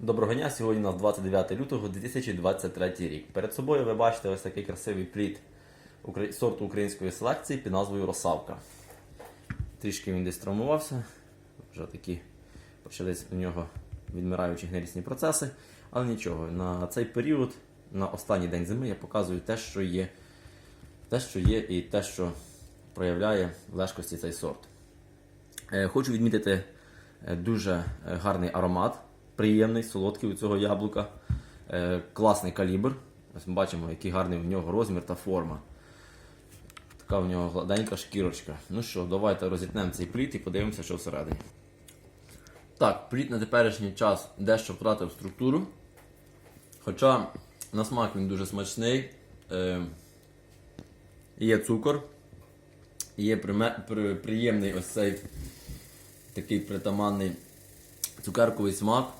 Доброго дня, сьогодні у нас 29 лютого 2023 рік. Перед собою ви бачите ось такий красивий плід сорту української селекції під назвою Росавка. Трішки він десь травмувався, вже такі почались у нього відмираючі гнилісні процеси. Але нічого, на цей період, на останній день зими, я показую те, що є, те, що є і те, що проявляє в лежкості цей сорт. Е, Хочу відмітити е, дуже е, гарний аромат, приємний, солодкий у цього яблука. Е, Класний калібр. Ось ми бачимо, який гарний у нього розмір та форма. Така у нього гладенька шкірочка. Ну що, давайте розітнемо цей плід і подивимося, що всередині. Так, плід на теперішній час дещо втратив структуру. Хоча на смак він дуже смачний. Е, Є цукор, є приємний ось цей такий притаманний цукерковий смак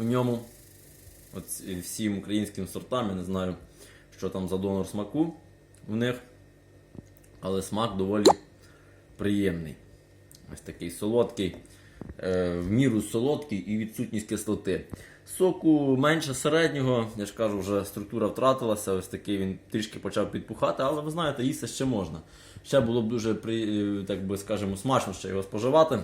у ньому. От всім українським сортам, я не знаю, що там за донор смаку в них, але смак доволі приємний. Ось такий солодкий, е, в міру солодкий і відсутність кислоти. Соку менше середнього, я ж кажу, вже структура втратилася, ось такий він трішки почав підпухати, але ви знаєте, їсти ще можна. Ще було б дуже е, так би скажемо, смачно ще його споживати.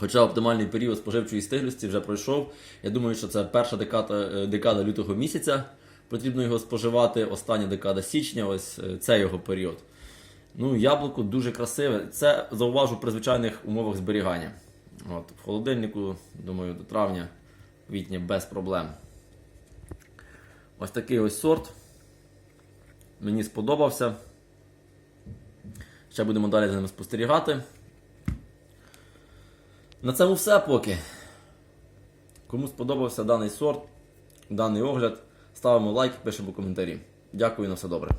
Хоча оптимальний період споживчої стиглості вже пройшов. Я думаю, що це перша декада, е, декада лютого місяця. Потрібно його споживати. Остання декада січня, ось е, це його період. Ну, яблуко дуже красиве. Це зауважу при звичайних умовах зберігання. От, в холодильнику, думаю, до травня, квітня без проблем. Ось такий ось сорт. Мені сподобався. Ще будемо далі за ним спостерігати. На цьому все поки. Кому сподобався даний сорт, даний огляд, ставимо лайк, пишемо коментарі. Дякую на все добре.